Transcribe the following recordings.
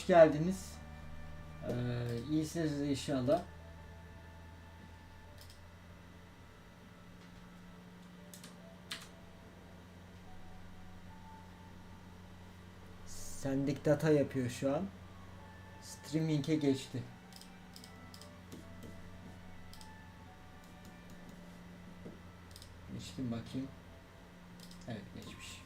Hoş geldiniz. Ee, iyisiniz inşallah. Sendik data yapıyor şu an. Streaming'e geçti. Geçtim bakayım. Evet geçmiş.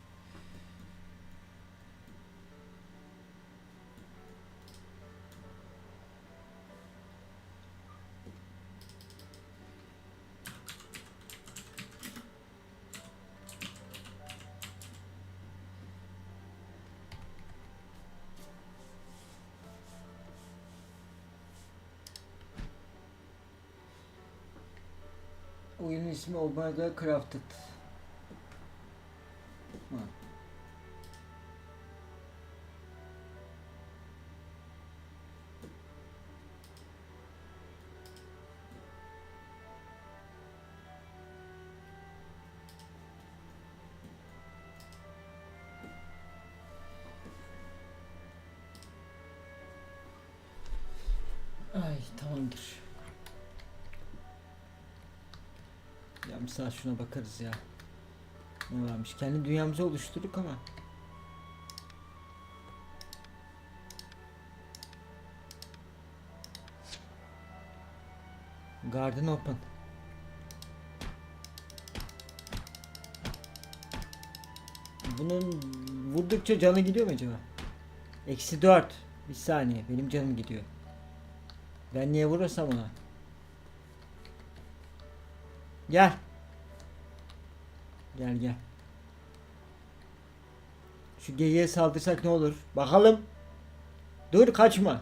Oyunun ismi Omega Crafted. Ha. Ay tamamdır. Ya misal şuna bakarız ya. Ne varmış? Kendi dünyamızı oluşturduk ama. Garden open. Bunun vurdukça canı gidiyor mu acaba? Eksi 4. Bir saniye benim canım gidiyor. Ben niye vurursam ona? Gel. Gel gel. Şu geyiğe saldırsak ne olur? Bakalım. Dur kaçma.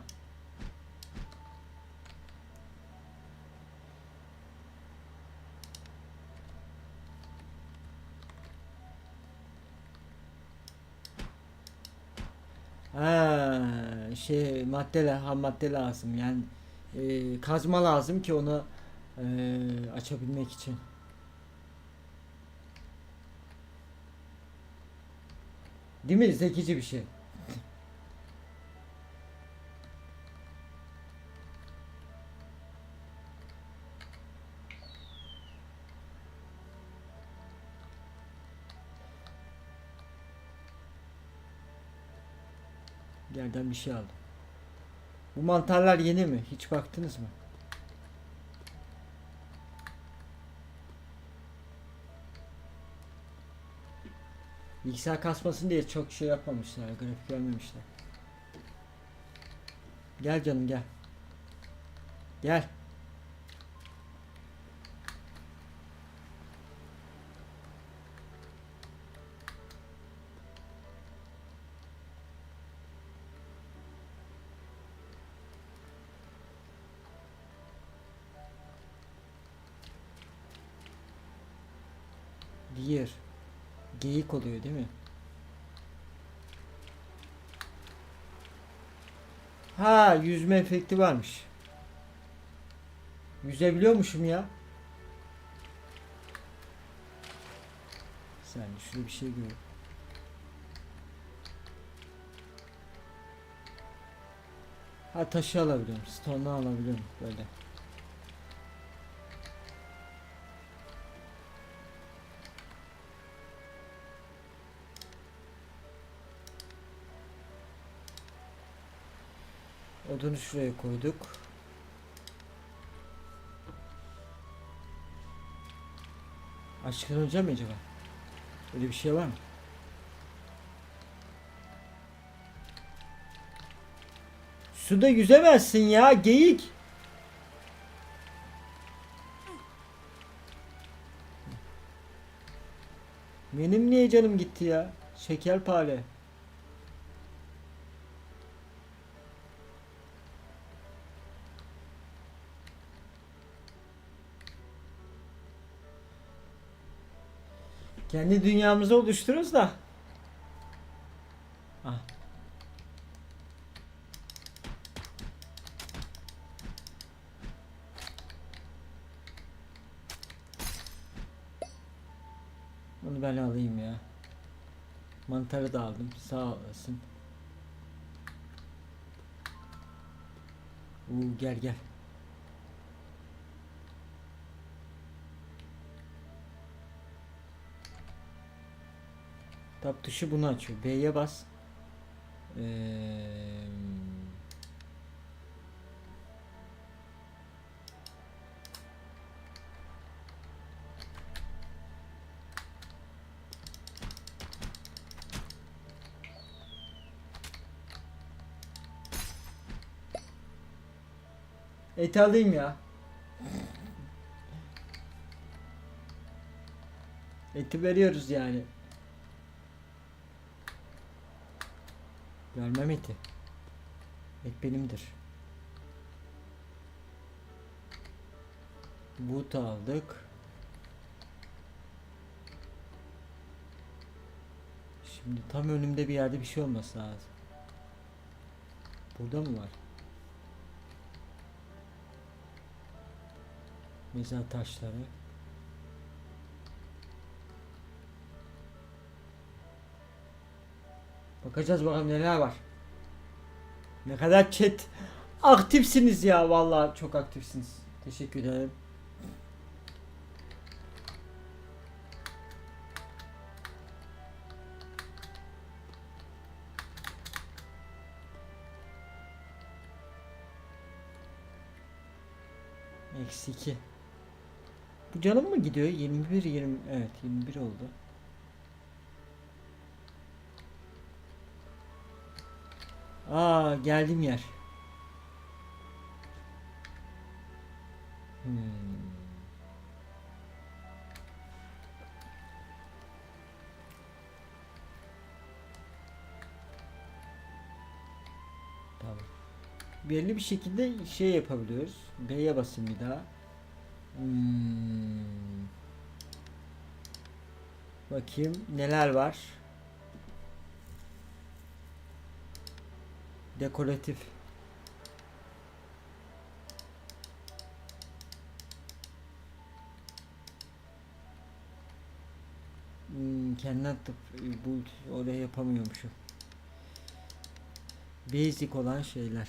Ha, şey madde la- ham madde lazım yani e, kazma lazım ki onu e, açabilmek için. Değil mi? Zekice bir şey. Yerden bir şey aldım. Bu mantarlar yeni mi? Hiç baktınız mı? Bilgisayar kasmasın diye çok şey yapmamışlar, grafik vermemişler. Gel canım gel. Gel. Diğer. Geyik oluyor değil mi? Ha yüzme efekti varmış. Yüzebiliyormuşum ya. Sen şurada bir şey gör. Ha taşı alabiliyorum. Stone'u alabiliyorum böyle. Odunu şuraya koyduk. Aşkın hocam acaba? Öyle bir şey var mı? Suda yüzemezsin ya geyik. Benim niye canım gitti ya? Şekerpare. Kendi dünyamızı oluştururuz da. Ah. Bunu ben alayım ya. Mantarı da aldım. Sağ olasın. Oo, gel gel. Tab tuşu bunu açıyor. B'ye bas. Ee, Et alayım ya. Eti veriyoruz yani. Vermem eti. Et benimdir. But aldık. Şimdi tam önümde bir yerde bir şey olması lazım. Burada mı var? Mezar taşları. Bakacağız bakalım neler var. Ne kadar chat aktifsiniz ya vallahi çok aktifsiniz. Teşekkür ederim. Eksi 2. Bu canım mı gidiyor? 21 20 evet 21 oldu. Aa geldim yer. Hmm. Tamam. Belli bir şekilde şey yapabiliyoruz. B'ye basayım bir daha. Hmm. Bakayım neler var. Dekoratif. Hmm, kendi atıp bu oraya yapamıyormuşum. Basic olan şeyler.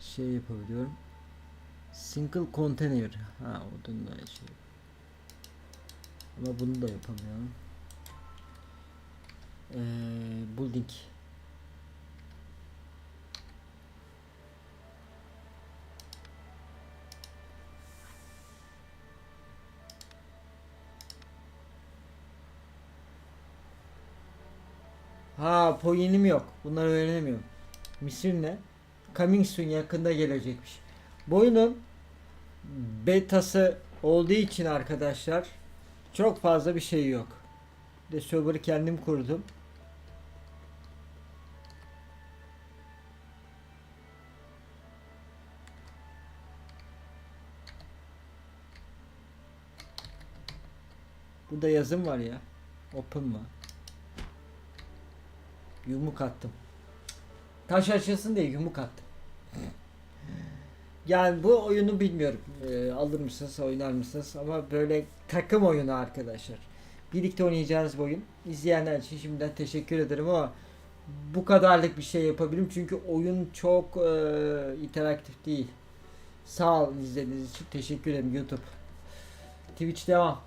Şey yapabiliyorum. Single container. Ha odun da şey. Ama bunu da yapamıyorum. Ee, building. Ha poyinim yok. Bunları öğrenemiyorum. Misir ne? Coming soon yakında gelecekmiş. Bu oyunun betası olduğu için arkadaşlar çok fazla bir şey yok. Bir De server'ı kendim kurdum. Burada yazım var ya. Open mı? Yumruk attım. Taş açılsın diye yumruk attım. Yani bu oyunu bilmiyorum. Ee, alır mısınız, oynar mısınız? Ama böyle takım oyunu arkadaşlar. Birlikte oynayacağınız bir oyun. İzleyenler için şimdiden teşekkür ederim ama bu kadarlık bir şey yapabilirim çünkü oyun çok e, interaktif değil. Sağ olun izlediğiniz için teşekkür ederim YouTube. Twitch devam.